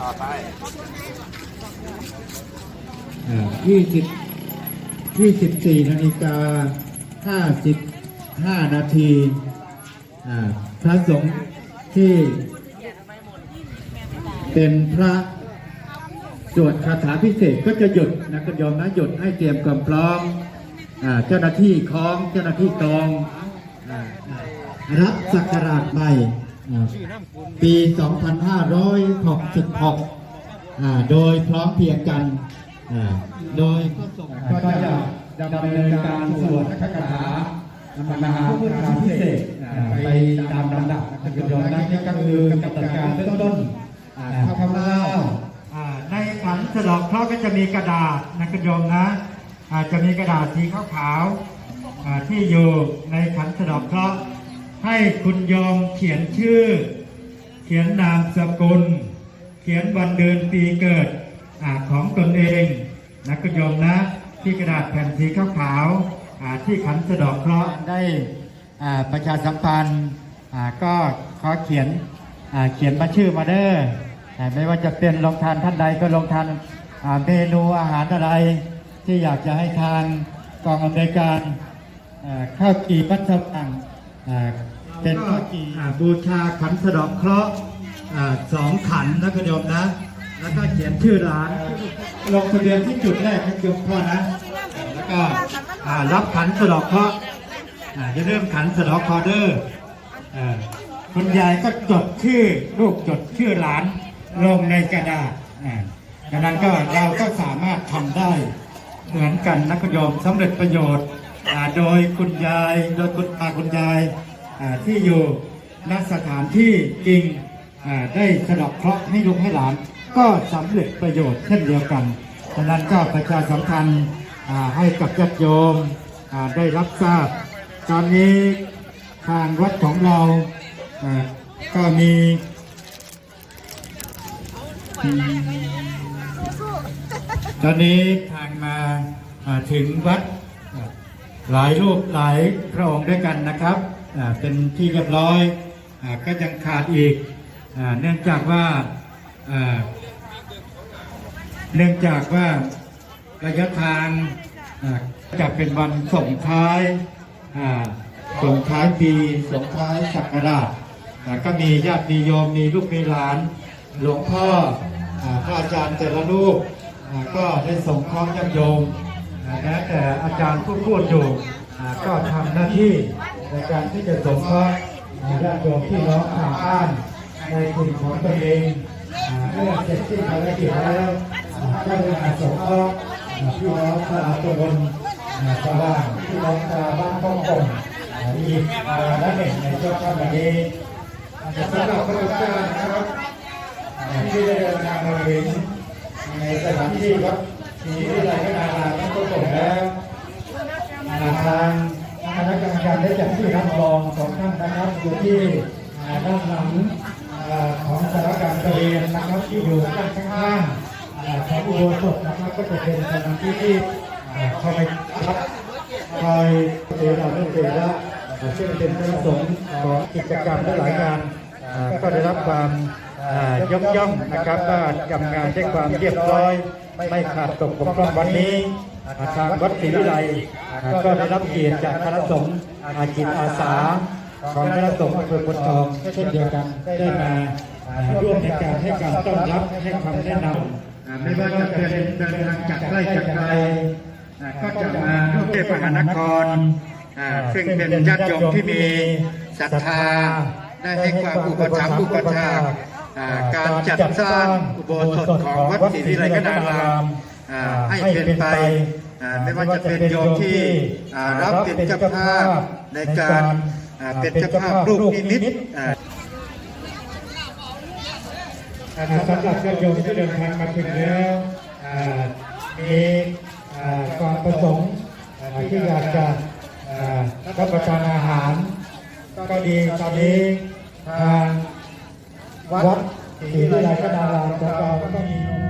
ต่อไปยี่สิบยี่สิบสี่นาฬิกาห้าสิบห้านาทีพระสงฆ์ที่เป็นพระสวดคาถาพิเศษก็จะหยุดนะคุณโยมนะหยุดให้เตรียมความพร้อมเจ้าหน้าที่คล้องเจ้าหน้าที่กองอรับสักการะใหม่ ปี 2566 โดยพร้อมเพียงกัน โดยก็จะดำเนินการสวดคาถามหาพุทธาพิเศษไปตามลำดับนะคุณโยมนะนี่ก็คือกำหนดการเบื้องต้นอ่าวๆอ่าในขันสะเดอกเคราะห์ก็จะมีกระดาษนะคุณโยมนะจะมีกระดาษสีขาวๆที่อยู่ในขันสะเดอกเคราะห์ ให้คุณโยมเขียนชื่อ เขียนนามสกุล เขียนวันเดือนปีเกิดอของตนเองนะคุณโยมนะที่กระดาษแผ่นสีขาวๆที่ขันสะดอกเคราะห์ได้ประชาสัมพันธ์ก็ขอเขียนเขียนมาชื่อมาเด้อไม่ว่าจะเป็นลงทานท่านใดก็ลงทานเมนูอาหารอะไรที่อยากจะให้ทานกองอำนวยการข้าวกีพัฒนังอ่า เป็นกีอ่าบูชาขันสะเดอกเคราะห์อ่าสองขันนะคุณโยมนะ แล้วก็เขียนชื่อร้าน ลงทะเบียนที่จุดแรกนะโยมพ่อนะ แล้วก็อ่ารับขันสะเดอกเคราะห์อ่าจะเริ่มขันสะเดอกเคราะห์เดออ่าคุณยายก็จดชื่อลูกจดชื่อหลานลงในกระดาษอ่าดังนั้นก็เราก็สามารถทำได้เหมือนกันนะคุณโยมสำเร็จประโยชน์อ่าโดยคุณยายโดยคุณตาคุณยาย ที่อยู่ณสถานที่จริงได้สะเดอกเคราะห์ให้ลูกให้หลาน ก็สำเร็จประโยชน์เช่นเดียวกันดังนั้นก็ประชาสัมพันธ์ให้กับญาติโยมได้รับทราบ ตอนนี้ทางวัดของเราก็มีตอนนี้ทางมาถึงวัดหลายรูปหลายพระองค์ด้วยกันนะครับ เป็นที่เรียบร้อยอก็ยังขาดอีกอเนื่องจากว่าเนื่องจากว่าระยะทางจะเป็นวันส่งท้ายส่งท้ายปีส่งท้ายศักราชก็มีญาติมีโยมมีลูกมีหลาน หลวงพ่ออาพระอาจารย์แต่ละรูปก็ได้ส่งคล้อญาติโยมแม้แต่อาจารย์ผู้พูดอยู่ก็ทำหน้าที่ ในการที่จะส่งเคราะห์ญาติโยมที่น้องทางบ้านในกลุ่มของตนเองเมื่อเสร็จสิ้นภารกิจแล้วก็ได้มาส่งเคราะห์พี่น้องชาวตำบลอ่าชาวบ้านพี่น้องชาวบ้านข้องกงอีกและหนึ่งในช่วงค่ำวันนี้สำหรับพระเจ้านะครับที่ได้เดินทางมาถึงในสถานที่วัดศรีวิไลพระนารามทั้งส่งแล้วทาง ได้จัดที่รับรองของท่านนะครับอยู่ที่ด้านหลังของสารการเรียนนะครับที่อยู่ด้านข้างๆของอุโบสถนะครับก็จะเป็นสถานที่ที่คอยรับคอยเทระเรื่องเทระซึ่งเป็นพระสงฆ์ของกิจกรรมหลายงานอ่าก็ได้รับความอ่ายกย่องนะครับว่าทำงานด้วยความเรียบร้อย ไม่ขาดตกบกพร่องวันนี้ทางวัดศรีวิไลก็ได้รับเกียรติจากคณะสงฆ์ อาจิตอาสาของคณะสงฆ์อำเภอพนทองเช่นเดียวกันได้มาร่วมในการให้การต้อนรับให้คำแนะนำไม่ว่าจะเป็นเดินทางจากใกล้จากไกลก็จะมากรุงเทพมหานครซึ่งเป็นญาติโยมที่มีศรัทธาได้ให้ความอุปถัมภ์อุปถากาการจัดสร้างอุโบสถของวัดศรีวิไลกนารามให้เป็นไป ไม่ว่าจะเป็นโยมที่อ่ารับเป็นเจ้าภาพในการอ่าเป็นเจ้าภาพรูปนิมิตอ่าอ่าสำหรับญาติโยมที่เดินทางมาถึงแล้วอ่ามีอ่าความประสงค์อ่าที่อยากจะอ่ารับประทานอาหาร ก็ดีตอนนี้ทางวัดศรีวิไลกนารามของเราก็มี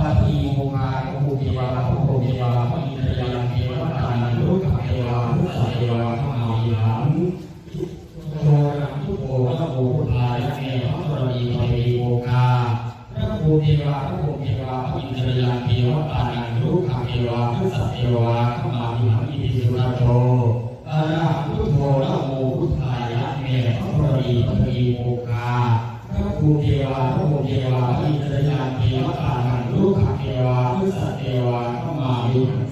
ปาทีโมกาโภูเทวาโภเทวาปณิตยาเทวตานันรุขเทวาพุทธเทวาธรรมาวิหังโตรังทุโกพระโมพุทธายะเมพระกรณีเทวีโมกาพระโภเทวาพระโภเทวาปณิตยาเทวตานันรุขเทวาพุทธเทวาธรรมาวิหังอิติสุระโตอะระหังพุทโธนะโมพุทธายะเมพระกรณีเทวีโมกา ภูเทวาพระภูเทวาอินทรยานเทวตานังลูกขเทวาพุทธเทวาเข้ามาวิ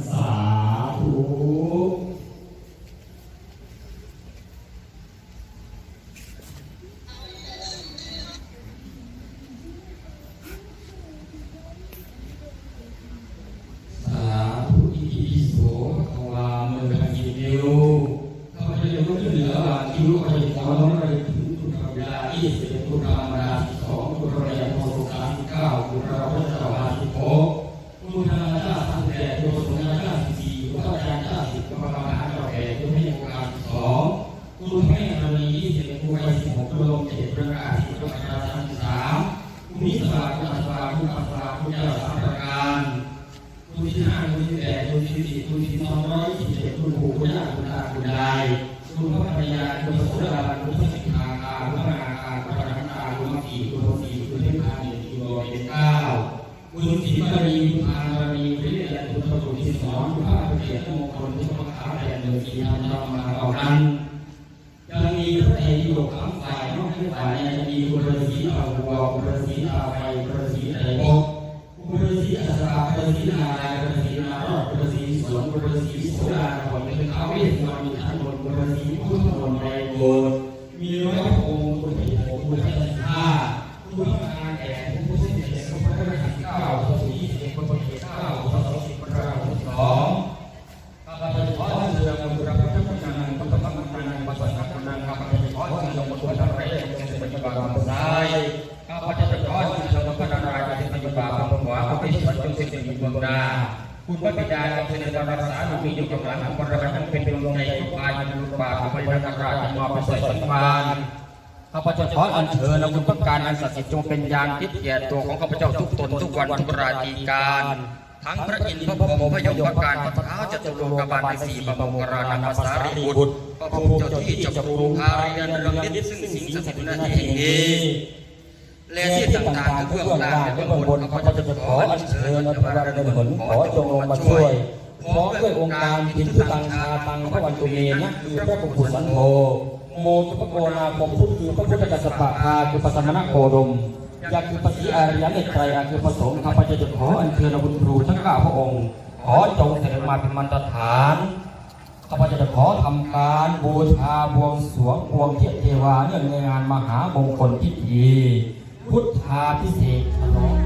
วัยสิบหกคุณลมเจ็ดประกาศสิบประกาศสามสิบสามคุณนิสราคุณอัศราคุณอัศราคุณเจ้าสามประการคุณที่ห้าคุณที่แปดคุณที่สี่คุณที่สองร้อยสี่สิบเจ็ดคุณปู่คุณย่าคุณตาคุณยายคุณพระภรรยาคุณพระสุดาคุณพระสิทธาคาคุณพระนาคาคุณพระรันตาคุณมังคีคุณพระศรีคุณเทพานีคุณโรยเป็นเก้าคุณศรีบารีคุณอาบารีคุณเรียนคุณพระสุทธิสอนคุณพระพุทธเจ้ามงคลคุณพระขาแดนเดินสีธรรมธรรมาเอานั้นยังมีพระเอกอยู่ข้า งฝ่ายนอกฝ่ยในมีคุณฤาษีอาวัวคุณฤาษีอาไฟคุณฤาษีไตรภพบุรสีอัสราบุรสีนาราย อยู่กับหลังของเราทั้งเป็นดวงในทุกกายเป็นลูกบาศก์พระนารายณ์จะมาเป็นสายสัมพันข้าพเจ้าขออัญเชิญและคุณต้องการอันศักดิ์สิทธิ์จงเป็นยานทิพย์แก่ตัวของข้าพเจ้าทุกตนทุกวันทุกราตรีการทั้งพระอินทร์พระพรหมพระยมพระการพระเท้าจตุโลกบาลในสี่บรมราณภาษาริบุตรพระภูมิเจ้าที่จ้าครูพาริยันรืองฤทธิ์ซึ่งสิงสถิตณที่แห่งนี้และที่ต่างๆคือเพื่อล่างและเบื้องบนข้าพเจ้าจะขออัญเชิญพระราชดำเนินขอจงลงมาช่วย พร้อมด้วยองค์การพินทุตังชาตังพระวันตุเมนะคือพระกุศลโธโมตุปโกนาโมพุทธคือพระพุทธกัสสปะพาคือปัสมณโคดมยาคือปฏิอาริยเนตไตรอาคือผสมข้าพเจ้าจะขออัญเชิญบุญครูทั้งเก้าพระองค์ ขอจงเสด็จมาเป็นมันตรฐานข้าพเจ้าจะขอทำการบูชาบวงสรวงบวงเทียเทวาเนื่องในงานมหามงคลพิธีพุทธาพิเศษฉลอง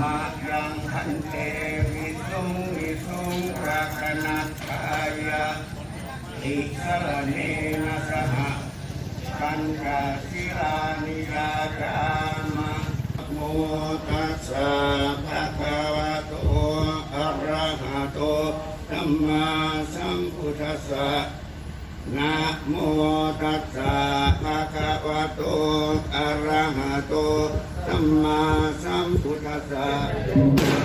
มะยังพันเตวิสุงวิสุงราชนาทายาอิกรเนนะสหปัญจศีลานิยาจามะโมตัสสะภะคะวะโตอะระหะโตมมาสัมพุทธัสสะนะโมตัสสะภะคะวะโตอะระหะโต สัมมาสัมพุทธัสสะเ